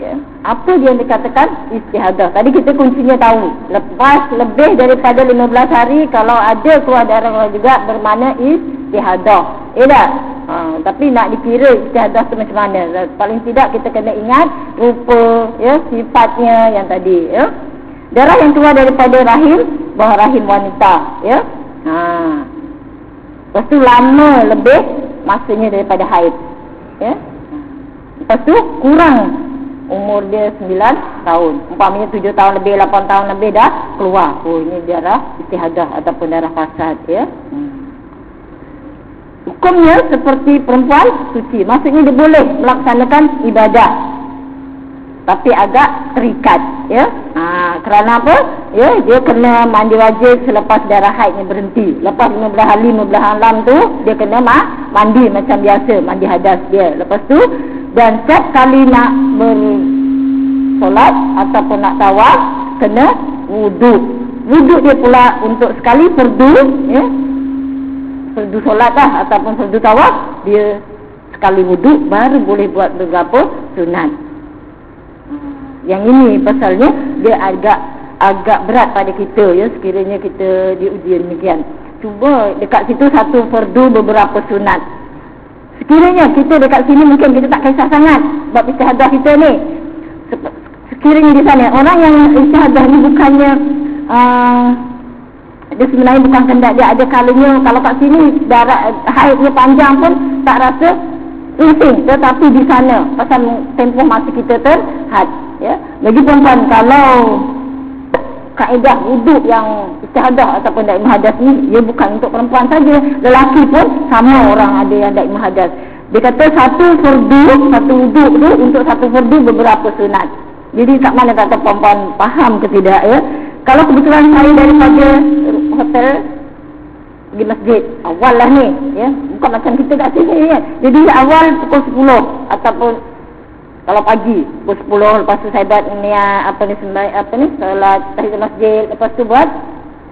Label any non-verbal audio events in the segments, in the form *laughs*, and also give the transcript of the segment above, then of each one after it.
ya, apa dia yang dikatakan? Istihadah. Tadi kita kuncinya tahu. Lepas lebih daripada 15 hari kalau ada keluar darah juga bermakna istihadah. Ya tak? Ha, tapi nak dikira istihadah tu macam mana? Paling tidak kita kena ingat rupa ya sifatnya yang tadi ya. Darah yang keluar daripada rahim bawah rahim wanita ya. Ha. Lepas tu lama lebih masanya daripada haid ya. Lepas tu kurang umur dia 9 tahun. Umpamanya 7 tahun lebih 8 tahun lebih dah keluar. Oh ini darah istihadah ataupun darah fasad ya. Hmm. hukumnya seperti perempuan suci. Maksudnya dia boleh melaksanakan ibadah. Tapi agak terikat ya. Ha, kerana apa? Ya dia kena mandi wajib selepas darah haidnya berhenti. Lepas 15 hari 15 malam tu dia kena ma mandi macam biasa. Mandi hadas dia. Lepas tu dan setiap kali nak bersolat ataupun nak tawaf kena wudu. Wudu dia pula untuk sekali perdu ya. Perdu solat lah ataupun perdu tawaf dia sekali wudu baru boleh buat beberapa sunat yang ini pasalnya dia agak agak berat pada kita ya. Sekiranya kita diuji demikian. Cuba dekat situ satu perdu beberapa sunat Sekiranya kita dekat sini mungkin kita tak kisah sangat. Sebab istihadah kita ni Sekiranya di sana. Orang yang istihadah ni bukannya uh, Dia sebenarnya bukan kendak. Dia Ada kalanya kalau kat sini darah Haidnya panjang pun tak rasa Insting. Tetapi di sana Pasal tempoh masa kita terhad ya. Lagi perempuan kalau kaedah wuduk yang istihadah ataupun da'i mahadas ni ia bukan untuk perempuan saja. Lelaki pun sama orang ada yang da'i mahadas. Dia kata satu fardu satu wuduk tu untuk satu fardu beberapa sunat jadi tak mana kata perempuan faham ke tidak ya. Kalau kebetulan saya daripada hotel pergi masjid awal lah ni ya. Bukan macam kita kat sini ya. Jadi awal pukul 10 ataupun kalau pagi pukul 10 lepas tu saya buat ni apa ni sembahyang apa ni solat tahiyat masjid lepas tu buat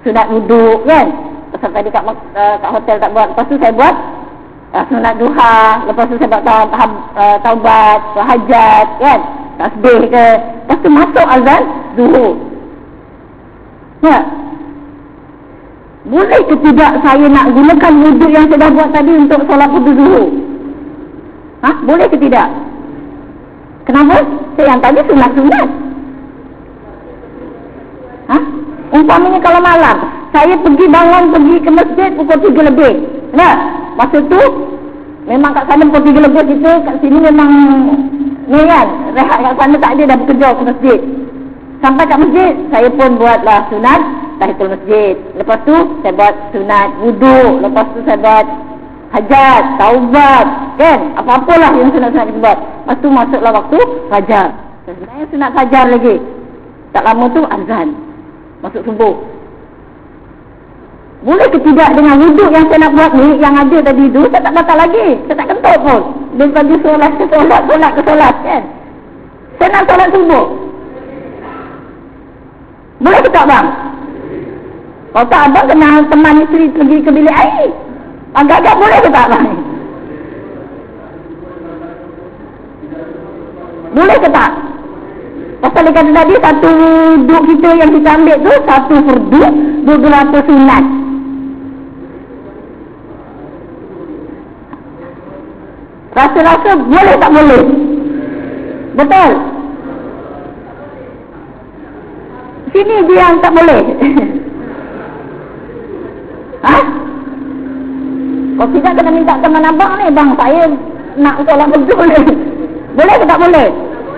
sunat wuduk kan. Pasal tadi kat, uh, kat hotel tak buat lepas tu saya buat uh, sunat duha lepas tu saya buat taub, uh, taubat hajat kan tasbih ke lepas tu masuk azan zuhur ya boleh ke tidak saya nak gunakan wuduk yang saya dah buat tadi untuk solat wuduk zuhur ha? boleh ke tidak Kenapa? Yang tadi sunat-sunat. Ha? Umpamanya kalau malam, saya pergi bangun pergi ke masjid pukul 3 lebih. Nah, masa tu memang kat sana pukul 3 lebih kita kat sini memang ni kan, rehat kat sana tak ada dah bekerja ke masjid. Sampai kat masjid, saya pun buatlah sunat tahiyatul masjid. Lepas tu saya buat sunat wudu, lepas tu saya buat hajat, taubat, kan? Apa-apalah yang sunat-sunat kita buat. Lepas tu masuklah waktu fajar. Sebenarnya sunat fajar lagi. Tak lama tu azan. Masuk subuh. Boleh ke tidak dengan wuduk yang saya nak buat ni, yang ada tadi tu, saya tak batal lagi. Saya tak kentut pun. Dia bagi solat ke solat, solat ke solat, kan? Saya nak solat subuh. Boleh ke tak bang? Kalau tak abang kena teman isteri pergi ke bilik air. Agak-agak boleh ke tak bang? Boleh ke tak? Pasal dia kata tadi satu duk kita yang kita ambil tu satu perdu beberapa sunat. Rasa-rasa boleh tak boleh? Betul? Sini dia yang tak boleh. *laughs* ha? Kalau tidak kena minta teman abang ni Bang saya nak solat betul ni Boleh ke tak boleh?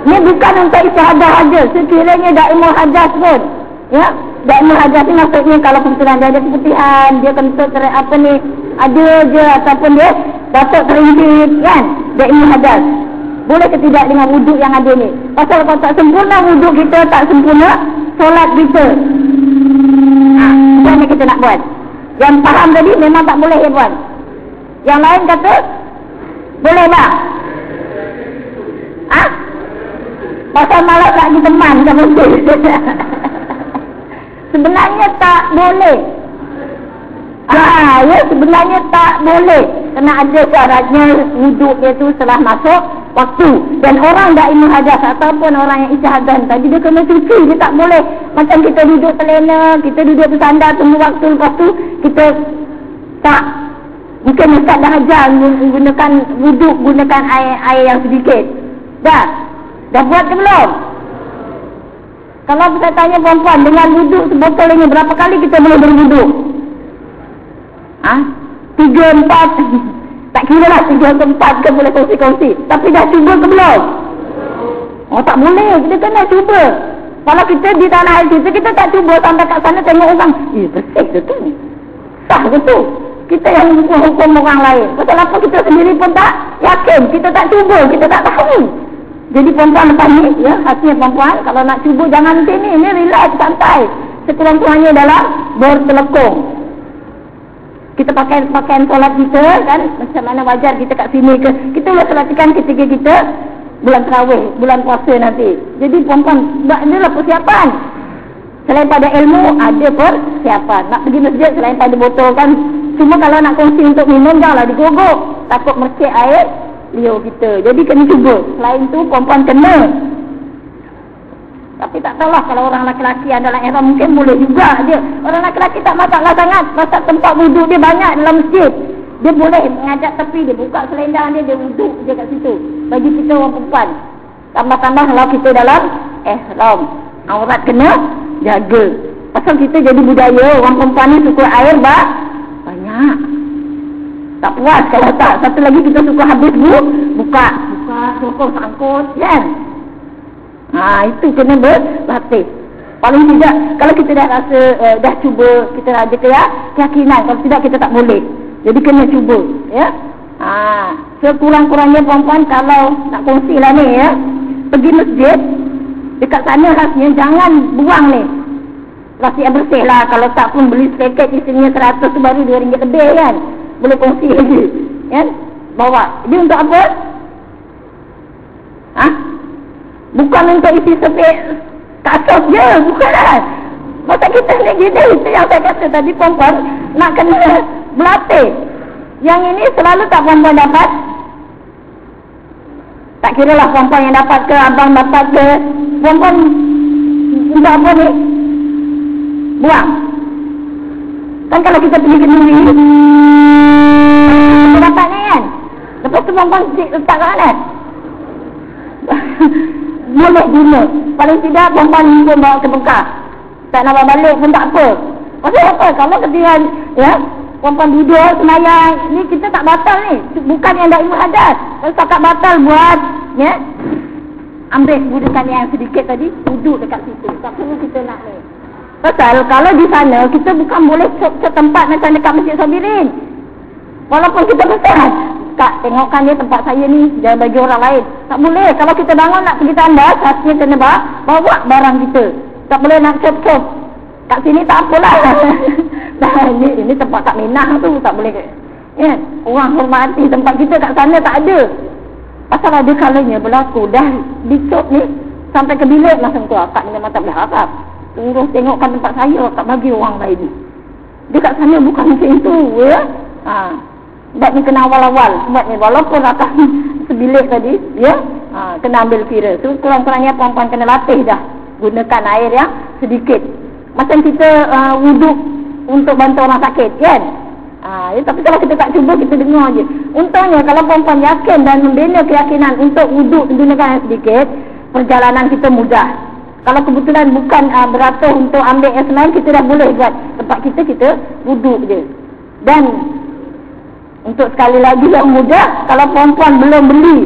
Ni bukan untuk isyahadah saja Sekiranya da'imul hajas pun Ya Da'imul hajas ni maksudnya Kalau kebetulan dia ada keputihan Dia kentut apa ni Ada je ataupun dia Datuk terimpit kan Da'imul hajas boleh ke tidak dengan wuduk yang ada ni? Pasal kalau tak sempurna wuduk kita Tak sempurna solat kita. Ha, Macam kita nak buat? Yang faham tadi memang tak boleh ya buat yang lain kata Boleh tak? Ha? Pasal malas nak pergi teman Tak mungkin *laughs* Sebenarnya tak boleh. Ah, ya sebenarnya tak boleh Kena ada syaratnya Wuduk dia tu setelah masuk waktu. Dan orang dah ilmu hadas ataupun orang yang isyahadan tadi dia kena cuci. Dia tak boleh macam kita duduk terlena kita duduk bersandar tunggu waktu lepas tu kita tak mungkin ustaz dah ajar gunakan wuduk gunakan air air yang sedikit. Dah. Dah buat ke belum? Kalau saya tanya perempuan dengan wuduk sebotol ini berapa kali kita boleh berwuduk? Ha? Tiga empat tak kira lah tiga atau empat ke boleh kongsi-kongsi. Tapi dah cuba ke belum? Oh tak boleh. Kita kena cuba. Kalau kita di tanah air kita, kita tak cuba sampai kat sana tengok orang. Eh bersih tu tu. Sah ke tu? Kita yang hukum-hukum orang lain. Pasal apa kita sendiri pun tak yakin. Kita tak cuba. Kita tak tahu. Jadi perempuan lepas ni, ya, hasilnya perempuan, kalau nak cuba jangan macam ni. Ni relax, santai. Sekurang-kurangnya dalam bertelekung kita pakai pakaian solat kita kan? Macam mana wajar kita kat sini ke? Kita boleh selatikan ketika kita bulan terawih bulan puasa nanti. Jadi perempuan buat adalah persiapan. Selain pada ilmu ada persiapan. Nak pergi masjid selain pada botol kan? Cuma kalau nak kongsi untuk minum janganlah digogok takut mercik air liur kita. Jadi kena cuba. Selain tu perempuan kena tapi tak tahulah kalau orang laki-laki adalah ihram mungkin boleh juga dia. Orang laki-laki tak masalah sangat. Pasal tempat wuduk dia banyak dalam masjid. Dia boleh mengajak tepi dia buka selendang dia dia wuduk je kat situ. Bagi kita orang perempuan. Tambah-tambah kalau kita dalam ihram. Aurat kena jaga. Pasal kita jadi budaya orang perempuan ni suka air bah banyak. Tak puas kalau tak. Satu lagi kita suka habis bu buka. Buka, sokong, sangkut. Kan? Ha, itu kena berlatih. Paling tidak, kalau kita dah rasa, uh, dah cuba, kita ada kaya, keyakinan. Kalau tidak, kita tak boleh. Jadi kena cuba. Ya? Ha, sekurang-kurangnya perempuan, kalau nak kongsi lah ni, ya, pergi masjid, dekat sana rasanya, jangan buang ni. Rasa yang bersih lah. Kalau tak pun beli seket isinya seratus tu baru dua ringgit lebih kan. Boleh kongsi lagi. Kan? Bawa. Dia untuk apa? Hah? Bukan untuk isi sepik kasus je, bukan lah. Masa kita ni gini, itu yang saya kata tadi perempuan nak kena berlatih. Yang ini selalu tak perempuan dapat. Tak kira lah perempuan yang dapat ke, abang dapat ke. Perempuan untuk apa ni? Buang. Kan kalau kita pergi ke negeri, kita dapat ni kan? Lepas tu perempuan letak kat mana? *laughs* boleh guna paling tidak perempuan pun bawa ke Mekah. Tak nak balik pun tak apa. Pasal apa? Kalau ketika ya perempuan duduk semayang ni kita tak batal ni. Bukan yang dah ilmu hadas kalau tak batal buat ya. Ambil gunakan yang sedikit tadi duduk dekat situ. Tak perlu kita nak ni. Pasal kalau di sana kita bukan boleh ke tempat macam dekat Masjid Sabirin walaupun kita besar Kak, tengokkan dia tempat saya ni. Jangan bagi orang lain. Tak boleh. Kalau kita bangun nak pergi tandas Hatinya kena bawa Bawa barang kita. Tak boleh nak cop-cop. Kat sini tak apalah *laughs* Dah, ini, ini tempat tak minah tu. Tak boleh. Ya, Orang hormati tempat kita kat sana tak ada. Pasal ada kalanya berlaku. Dah dicop ni Sampai ke bilik langsung tu Akak memang tak boleh harap. Tunggu tengokkan tempat saya. Tak bagi orang lain. Dia kat sana bukan macam itu ya? Haa sebab ni kena awal-awal. Sebab ni walaupun akan *laughs* sebilik tadi Ya ha, Kena ambil kira. So kurang-kurangnya perempuan kena latih dah. Gunakan air yang sedikit. Macam kita uh, wuduk Untuk bantu orang sakit kan? Ha, ya, Tapi kalau kita tak cuba kita dengar je. Untungnya kalau perempuan yakin Dan membina keyakinan untuk wuduk Gunakan air sedikit Perjalanan kita mudah. Kalau kebetulan bukan uh, beratur untuk ambil air selain Kita dah boleh buat. Tempat kita kita wuduk je. Dan untuk sekali lagi yang mudah Kalau perempuan belum beli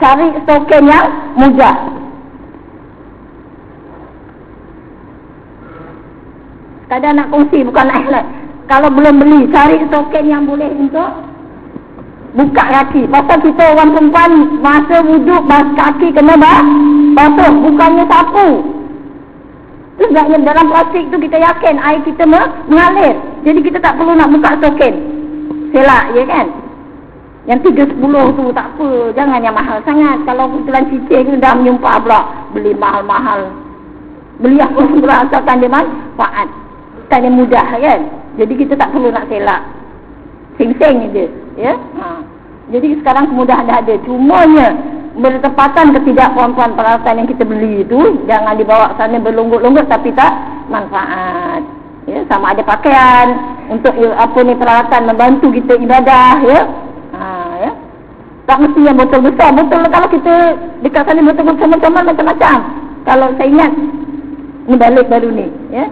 Cari token yang mudah Kadang nak kongsi bukan nak highlight. Kalau belum beli Cari token yang boleh untuk Buka kaki. Pasal kita orang perempuan Masa wuduk kaki kena bah, basuh Bukannya sapu. Sebabnya dalam plastik tu kita yakin Air kita mengalir. Jadi kita tak perlu nak buka token selak je kan? Yang tiga sepuluh tu tak apa jangan yang mahal sangat. Kalau kebetulan cicing dah menyumpah pula beli mahal-mahal. Beli apa *laughs* pun asalkan dia manfaat kan yang mudah kan? Jadi kita tak perlu nak selak. Sing-sing je ya? Ha. jadi sekarang kemudahan dah ada. Cumanya bertepatan ke tidak puan-puan peralatan yang kita beli itu jangan dibawa sana berlungut-lungut tapi tak manfaat. Ya sama ada pakaian untuk apa ni peralatan membantu kita ibadah ya. Ha ya. Tak mesti yang botol besar botol kalau kita dekat sana botol besar macam-macam. Kalau saya ingat ni balik baru ni ya.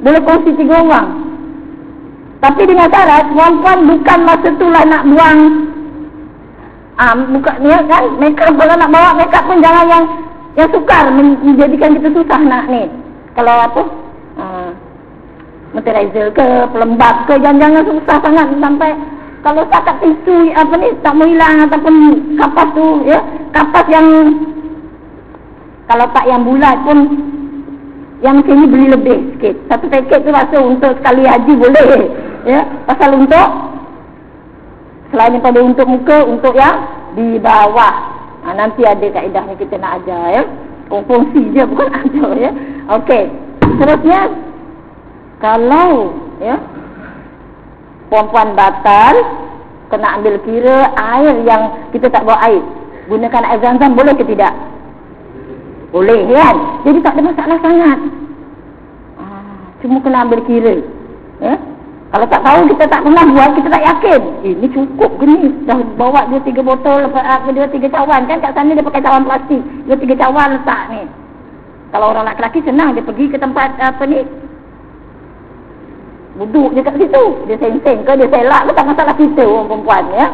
Boleh kongsi tiga orang. Tapi dengan syarat puan-puan bukan masa tu lah nak buang ah bukan ni kan? Makeup kalau nak bawa makeup pun jangan yang yang sukar menjadikan kita susah nak ni. Kalau apa moisturizer ke pelembab ke jangan-jangan susah sangat sampai kalau tak tisu apa ni tak mau hilang ataupun kapas tu ya kapas yang kalau tak yang bulat pun yang sini beli lebih sikit. Satu paket tu rasa untuk sekali haji boleh ya. Pasal untuk selain daripada untuk muka untuk yang di bawah. Ha, nanti ada kaedah ni kita nak ajar ya. Fungsi je bukan *laughs* ajar ya. Okey seterusnya kalau ya puan-puan batal kena ambil kira air yang kita tak bawa air gunakan air zam-zam boleh ke tidak boleh kan? Jadi tak ada masalah sangat. Ha, cuma kena ambil kira. Ya? Kalau tak tahu kita tak pernah buat, kita tak yakin. Eh, ini cukup ke ni? Dah bawa dia tiga botol, apa dia tiga cawan. Kan kat sana dia pakai cawan plastik. Dia tiga cawan letak ni. Kalau orang lelaki senang, dia pergi ke tempat apa ni. Duduk je kat situ. Dia seng-seng ke, dia selak ke, tak masalah kita orang perempuan. ya.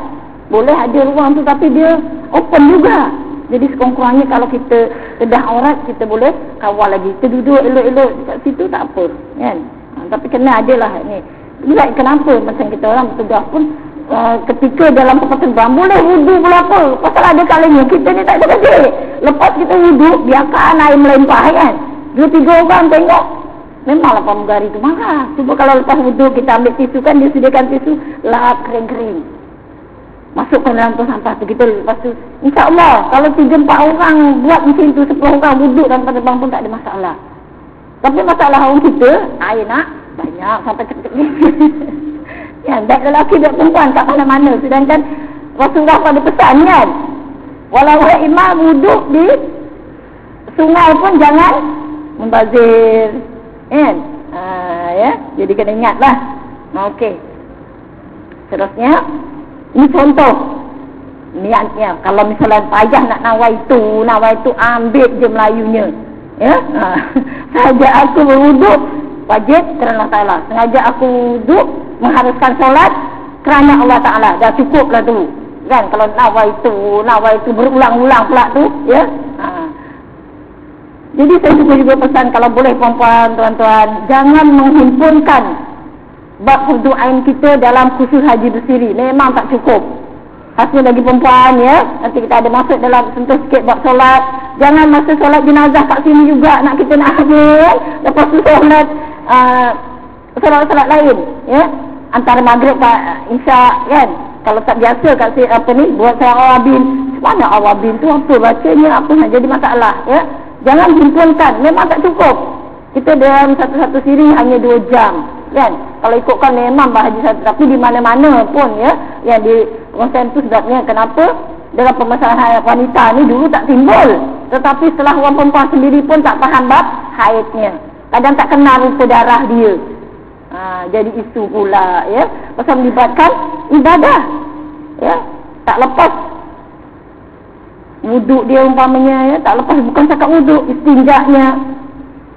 Boleh ada ruang tu tapi dia open juga. Jadi sekurang-kurangnya kalau kita kedah aurat kita boleh kawal lagi. Kita duduk elok-elok kat situ tak apa, kan? Ha, tapi kena adalah ni. Bila kenapa macam kita orang bertugas pun uh, ketika dalam perpatuan boleh wudu pula apa? Pasal ada kalanya kita ni tak ada kerja. Lepas kita wudu biarkan air melempah kan. Dua tiga orang tengok Memanglah pramugari tu marah. Cuba kalau lepas wudu kita ambil tisu kan dia sediakan tisu lap kering-kering. Masukkan dalam tong sampah tu kita lepas tu insyaallah kalau tiga empat orang buat macam tu sepuluh orang duduk dalam terbang pun tak ada masalah. Tapi masalah orang kita air nak banyak sampai cepet ni *laughs* ya baik lelaki dan perempuan tak mana-mana. Sedangkan Rasulullah pada pesan kan walau imam duduk di sungai pun jangan membazir kan ha, ya jadi kena ingatlah okey Terusnya ini contoh niatnya. Kalau misalnya payah nak nawai itu, nawai itu ambil je Melayunya. Ya, ha. *laughs* sahaja aku berwuduk wajib kerana Taala. Sengaja aku duduk mengharuskan solat kerana Allah Taala. Dah cukup lah tu. Kan kalau nawai itu, nawai itu berulang-ulang pula tu, ya. Jadi saya juga juga pesan kalau boleh puan-puan, tuan-tuan, jangan menghimpunkan bab fardu ain kita dalam khusus haji bersiri. Memang tak cukup. Hasil bagi perempuan ya nanti kita ada masuk dalam sentuh sikit bab solat. Jangan masa solat jenazah kat sini juga nak kita nak ambil lepas tu solat uh, solat-solat lain ya. Antara maghrib pak isya kan. Kalau tak biasa kat sini apa ni buat saya awabin mana awabin tu? Apa bacanya? Apa nak jadi masalah ya jangan himpunkan memang tak cukup. Kita dalam satu-satu siri hanya dua jam kan? Kalau ikutkan memang bahagia satu tapi di mana-mana pun ya yang di konsen tu sebabnya kenapa? Dalam permasalahan wanita ni dulu tak timbul. Tetapi setelah orang perempuan sendiri pun tak faham bab haidnya. Kadang tak kenal rupa darah dia. Ha, jadi isu pula ya. Pasal melibatkan ibadah ya. Tak lepas wuduk dia umpamanya ya tak lepas bukan cakap wuduk istinjaknya.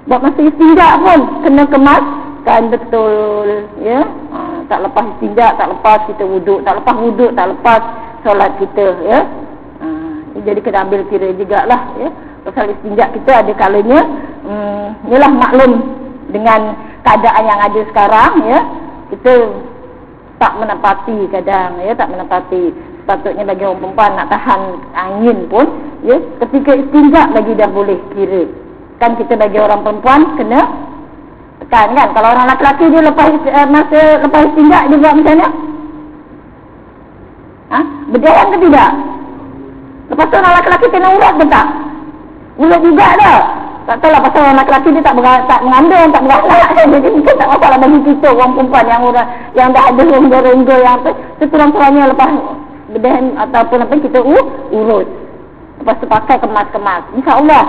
Buat masa istinjak pun kena kemas. Kan betul ya. Ha, tak lepas istinja tak lepas kita wuduk tak lepas wuduk tak lepas solat kita ya. Ha, jadi kena ambil kira jugalah ya. Pasal istinja kita ada kalanya hmm, inilah maklum dengan keadaan yang ada sekarang ya. Kita tak menepati kadang ya tak menepati sepatutnya bagi orang perempuan nak tahan angin pun ya ketika istinja lagi dah boleh kira kan kita bagi orang perempuan kena Kan kan kalau orang lelaki dia lepas uh, masa lepas tindak dia buat macam mana? Ha? Berjalan ke tidak? Lepas tu orang lelaki kena urat ke tak? Urat juga dah. Tak tahu lah pasal orang lelaki dia tak, ber, tak mengambil, tak beranak kan. *laughs* Jadi mungkin tak masalah bagi kita orang perempuan yang orang yang dah ada rongga-rongga yang apa. Sekurang-kurangnya lepas bedah ataupun apa kita urut. Lepas tu pakai kemas-kemas. InsyaAllah.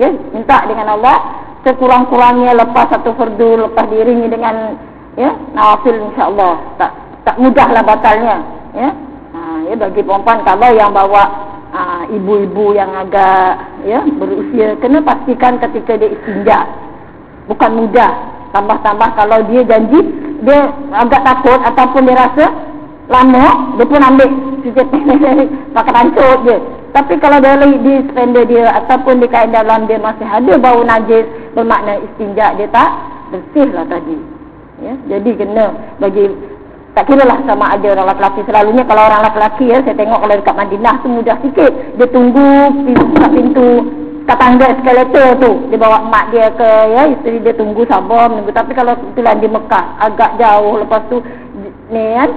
Ya, minta dengan Allah. Sekurang-kurangnya lepas satu fardu, lepas diiringi dengan ya, nawafil insyaAllah. Tak tak mudahlah batalnya. Ya. Ha, ya, bagi perempuan kalau yang bawa ha, ibu-ibu yang agak ya berusia, kena pastikan ketika dia istinja. Bukan mudah. Tambah-tambah kalau dia janji, dia agak takut ataupun dia rasa lama, dia pun ambil cuci *laughs* pakai rancut je. Tapi kalau dia di spender dia ataupun di kain dalam dia masih ada bau najis bermakna istinja dia tak bersih lah tadi. Ya, jadi kena bagi tak kira lah sama ada orang lelaki selalunya kalau orang lelaki ya saya tengok kalau dekat Madinah tu mudah sikit dia tunggu pintu buka pintu kat tangga eskalator tu dia bawa mak dia ke ya isteri dia tunggu sabar menunggu tapi kalau kebetulan di Mekah agak jauh lepas tu ni kan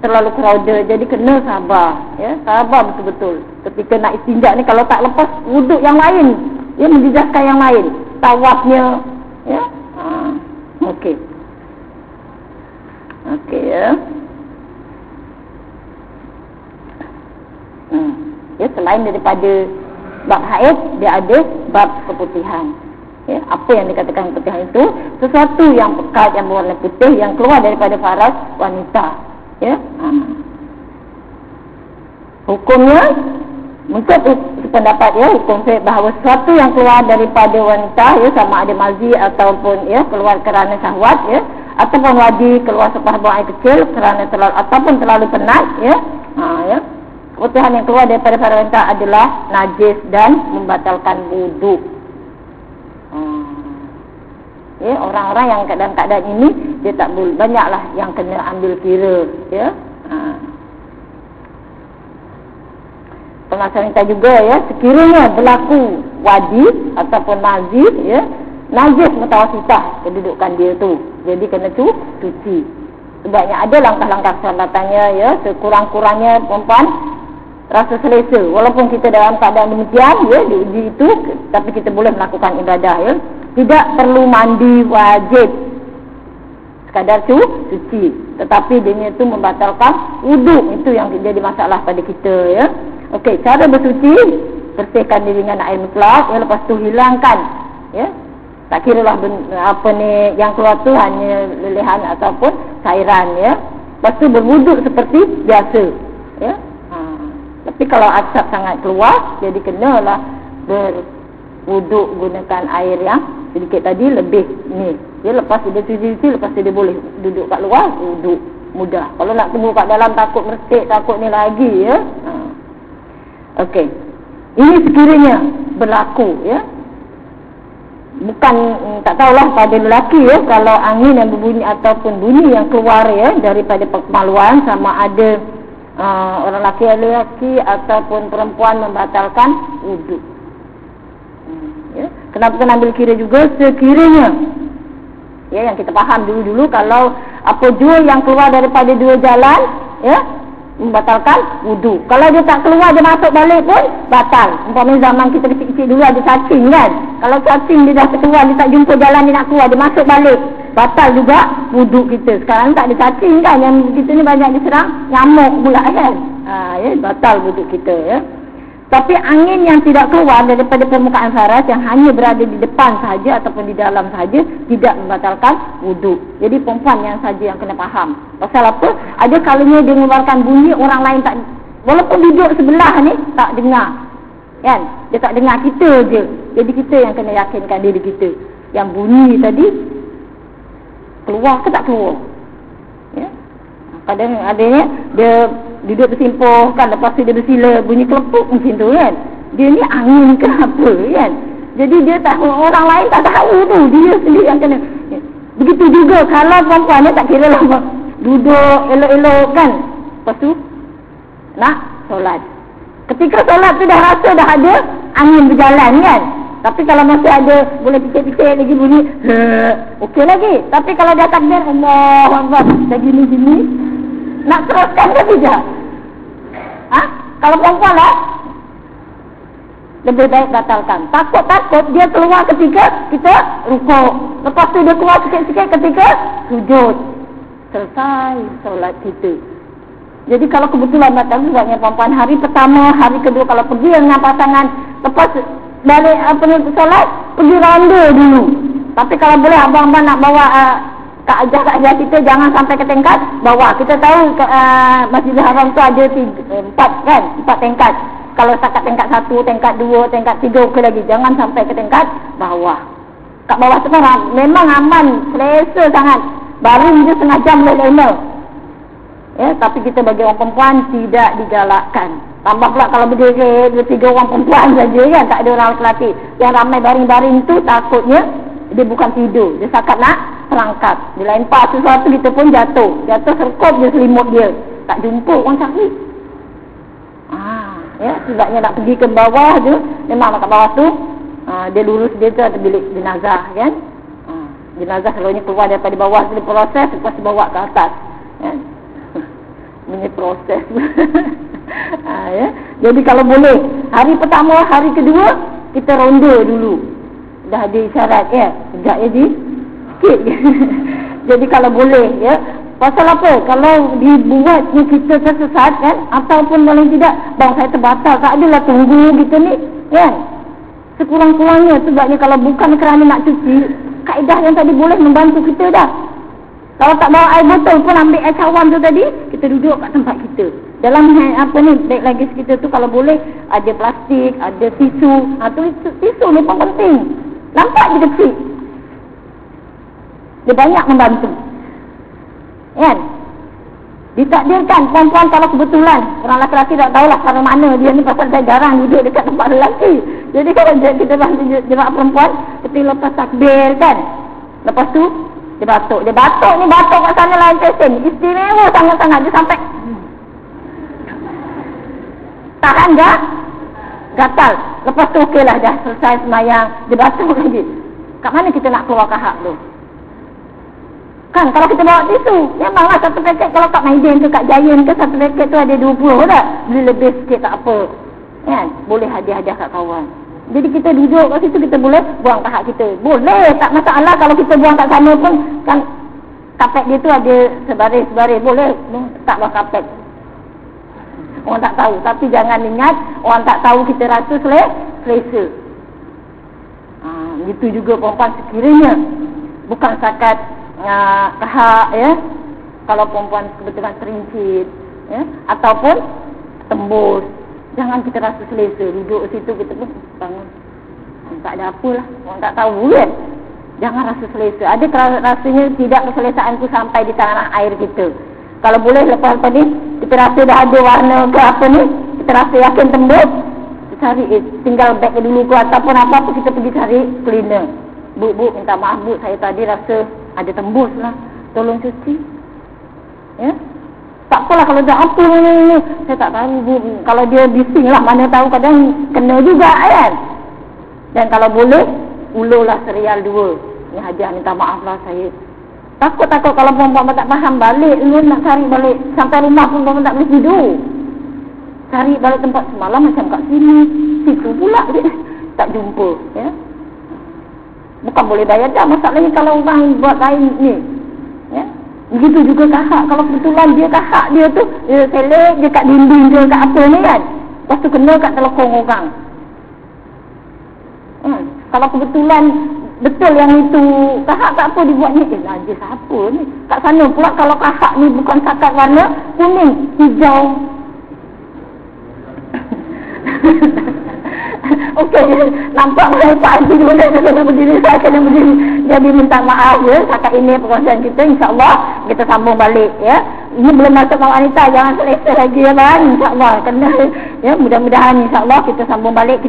terlalu crowded jadi kena sabar ya. Sabar betul-betul. Ketika nak istinja ni kalau tak lepas wuduk yang lain. Ya menjejaskan yang lain. Tawafnya ya. Ha. okey. Okey ya. Hmm. ya selain daripada bab haid dia ada bab keputihan. Ya apa yang dikatakan keputihan itu? Sesuatu yang pekat yang berwarna putih yang keluar daripada faras wanita ya. Hukumnya mungkin pendapat ya hukum fiqh bahawa sesuatu yang keluar daripada wanita ya sama ada mazi ataupun ya keluar kerana syahwat ya ataupun wadi keluar sepah buang air kecil kerana terlalu ataupun terlalu penat ya ha, ya. Kebutuhan yang keluar daripada para wanita adalah najis dan membatalkan wuduk ya orang-orang yang dalam keadaan ini dia tak boleh banyaklah yang kena ambil kira ya. Ha. pengasaran kita juga ya sekiranya berlaku wadi ataupun nazir ya najis mutawasitah kedudukan dia tu. Jadi kena tu cuci. Sebabnya ada langkah-langkah keselamatannya ya sekurang-kurangnya perempuan rasa selesa. Walaupun kita dalam keadaan demikian ya diuji itu tapi kita boleh melakukan ibadah ya tidak perlu mandi wajib. Sekadar tu suci tetapi dia itu membatalkan wuduk itu yang jadi masalah pada kita ya. Okey cara bersuci bersihkan diri dengan air mutlak ya lepas tu hilangkan ya. Tak kira lah apa ni yang keluar tu hanya lelehan ataupun cairan ya. Lepas tu berwuduk seperti biasa ya. Ha. tapi kalau asap sangat keluar jadi kenalah berwuduk gunakan air yang sedikit tadi lebih ni. Dia lepas dia cuci-cuci lepas dia boleh duduk kat luar duduk mudah. Kalau nak tunggu kat dalam takut mersik takut ni lagi ya. Ha. okey. Ini sekiranya berlaku ya. Bukan tak tahulah pada lelaki ya. Kalau angin yang berbunyi ataupun bunyi yang keluar ya daripada kemaluan sama ada uh, orang lelaki-lelaki ataupun perempuan membatalkan wuduk. ya. Kenapa kena ambil kira juga sekiranya ya yang kita faham dulu-dulu kalau apa dua yang keluar daripada dua jalan ya membatalkan wudu. Kalau dia tak keluar dia masuk balik pun batal. Umpamanya zaman kita kecil-kecil dulu ada cacing kan. Kalau cacing dia dah keluar dia tak jumpa jalan dia nak keluar dia masuk balik. Batal juga wudu kita. Sekarang tak ada cacing kan yang kita ni banyak diserang nyamuk pula kan. Ha ya batal wudu kita ya. Tapi angin yang tidak keluar daripada permukaan faras yang hanya berada di depan sahaja ataupun di dalam sahaja tidak membatalkan wuduk. Jadi perempuan yang saja yang kena faham. Pasal apa? Ada kalanya dia mengeluarkan bunyi orang lain tak walaupun duduk sebelah ni tak dengar. Kan? Dia tak dengar kita je. Jadi kita yang kena yakinkan diri kita. Yang bunyi tadi keluar ke tak keluar? Ya? Kadang adanya dia duduk bersimpuh kan? Lepas tu dia bersila bunyi kelepuk macam tu kan? Dia ni angin ke apa kan? Jadi dia tak orang lain tak tahu tu. Dia sendiri yang kena. Begitu juga kalau perempuan ni tak kira lah duduk elok-elok kan? Lepas tu nak solat. Ketika solat tu dah rasa dah ada angin berjalan kan? Tapi kalau masih ada boleh pikir-pikir lagi bunyi okey lagi. Tapi kalau dah takbir Allah dah gini-gini. Nak teruskan ke tidak? Ha? Kalau perempuan lah Lebih baik batalkan. Takut-takut dia keluar ketika kita rukuk. Lepas tu dia keluar sikit-sikit ketika sujud. Selesai solat kita Jadi kalau kebetulan batal sebabnya perempuan hari pertama, hari kedua kalau pergi dengan pasangan lepas balik apa solat pergi ronda dulu. Tapi kalau boleh abang-abang nak bawa uh, Ajah kita jangan sampai ke tingkat bawah. Kita tahu uh, Masjidil Haram tu ada tiga, empat kan, empat tingkat. Kalau setakat tingkat satu, tingkat dua, tingkat tiga ke lagi. Jangan sampai ke tingkat bawah. Kat bawah tu memang aman, selesa sangat. Baru je setengah jam boleh lima. Ya, tapi kita bagi orang perempuan tidak digalakkan. Tambah pula kalau berdiri dua tiga orang perempuan *laughs* saja kan, tak ada orang lelaki. Yang ramai baring-baring tu takutnya dia bukan tidur. Dia sakat nak terangkat. Bila empat sesuatu kita pun jatuh. Jatuh serkup je selimut dia. Tak jumpa orang cari. Ah, ya, sebabnya nak pergi ke bawah tu, memang kat bawah tu, ah, dia lurus dia tu ada bilik jenazah kan. Ah, jenazah selalunya keluar daripada bawah tu proses lepas dibawa ke atas. *laughs* Ya. Ini proses. *laughs* ah, ya. Jadi kalau boleh, hari pertama, hari kedua, kita ronda dulu dah ada isyarat ya sejak ya sikit *laughs* jadi kalau boleh ya. Pasal apa? Kalau dibuatnya kita tersesat kan? Ataupun boleh tidak bang saya terbatal. Tak adalah tunggu kita ni kan sekurang-kurangnya sebabnya kalau bukan kerana nak cuci kaedah yang tadi boleh membantu kita dah. Kalau tak bawa air botol pun ambil air cawan tu tadi kita duduk kat tempat kita. Dalam apa ni baik lagi kita tu kalau boleh ada plastik ada tisu. Ha, tu tisu ni pun penting. Nampak dia kecil. Dia banyak membantu. Kan? Ditakdirkan perempuan kalau kebetulan orang lelaki tak tahulah cara mana dia ni pasal saya jarang duduk dekat tempat lelaki. Jadi kalau kita bantu jemaah perempuan seperti lepas takbir kan. Lepas tu dia batuk. Dia batuk ni batuk kat sana lain pesen. Istimewa sangat-sangat dia sampai tahan tak? gatal. Lepas tu okeylah dah selesai semayang, dia batuk lagi. Kat mana kita nak keluar kahak tu? Kan kalau kita bawa tisu, memanglah satu paket kalau kat Maiden tu, kat Giant ke satu paket tu ada 20 tak? Beli lebih sikit tak apa. Kan? Boleh hadiah-hadiah kat kawan. Jadi kita duduk kat situ kita boleh buang kahak kita. Boleh, tak masalah kalau kita buang kat sana pun kan kapet dia tu ada sebaris-sebaris. Boleh, taklah kapet Orang tak tahu. Tapi jangan ingat orang tak tahu kita rasa selesa. Ha, itu juga perempuan sekiranya. Bukan sakat kahak ya. Kalau perempuan kebetulan terincit. Ya, ataupun tembus. Jangan kita rasa selesa. Duduk situ kita pun bangun. Tak ada apalah. Orang tak tahu kan. Jangan rasa selesa. Ada rasanya tidak keselesaan itu sampai di tanah air kita. Kalau boleh lepas tadi kita rasa dah ada warna ke apa ni, kita rasa yakin tembus, cari eh, tinggal beg dulu ke ataupun apa apa kita pergi cari cleaner. Bu, bu, minta maaf bu, saya tadi rasa ada tembus lah. Tolong cuci. Ya? Tak apalah kalau dah apa ni, ni. Saya tak tahu bu, kalau dia bising lah, mana tahu kadang kena juga kan. Dan kalau boleh, ulurlah serial dua. Ni hadiah minta maaf lah saya Takut-takut kalau perempuan tak faham balik Lu nak cari balik Sampai rumah pun perempuan tak boleh tidur Cari balik tempat semalam macam kat sini Situ pula dia Tak jumpa ya? Bukan boleh bayar. Dah Masalahnya kalau orang buat lain ni. Ya? Begitu juga kahak Kalau kebetulan dia kahak dia tu Dia selek dia kat dinding dia kat apa ni kan. Lepas tu kena kat telekong orang. Hmm. Kalau kebetulan betul yang itu kahak tak apa dibuat ni. Eh najis apa ni? Kat sana pula kalau kahak ni bukan sakat warna kuning hijau *laughs* Okey, nampak saya Pak Haji boleh kena berdiri, saya kena berdiri. Jadi minta maaf ya, setakat ini perkongsian kita, insyaAllah kita sambung balik ya. Ini belum masuk mak wanita, jangan selesa lagi ya bang, insyaAllah. Kena, ya, mudah-mudahan insyaAllah kita sambung balik.